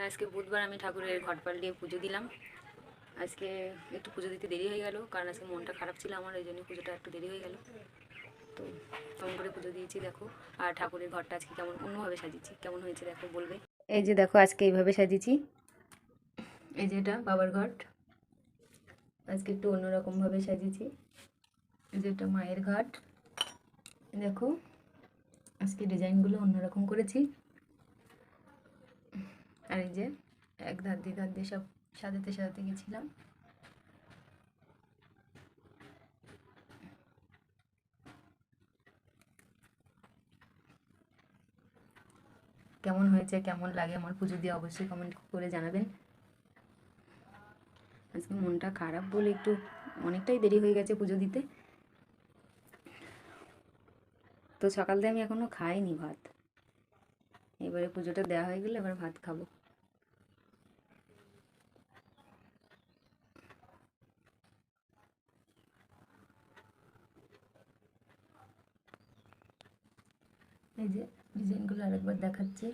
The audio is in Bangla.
আজকে বুধবার আমি ঠাকুরের ঘট পাল্টিয়ে পুজো দিলাম। আজকে একটু পুজো দিতে দেরি হয়ে গেল, কারণ আজকে মনটা খারাপ ছিল আমার, ওই জন্য পুজোটা একটু দেরি হয়ে গেল। তো কেমন করে পুজো দিয়েছি দেখো, আর ঠাকুরের ঘরটা আজকে কেমন অন্যভাবে সাজিয়েছি, কেমন হয়েছে দেখো বলবে? এই যে দেখো, আজকে এইভাবে সাজিয়েছি। এই যে এটা বাবার ঘট, আজকে একটু অন্যরকমভাবে সাজিয়েছি। এই যে এটা মায়ের ঘাট, দেখো, আজকে ডিজাইনগুলো অন্যরকম করেছি। আর এই যে এক ধার দিয়ে ধার দিয়ে সব সাজাতে সাজাতে গেছিলাম। কেমন হয়েছে, কেমন লাগে, আমার পুজো দিয়ে অবশ্যই কমেন্ট করে জানাবেন। আজকে মনটা খারাপ বলে একটু অনেকটাই দেরি হয়ে গেছে পুজো দিতে। তো সকাল থেকে আমি এখনও খাইনি ভাত। এবারে পুজোটা দেওয়া হয়ে গেলে এবার ভাত খাব। এই যে ডিজাইনগুলো আরেকবার দেখাচ্ছি।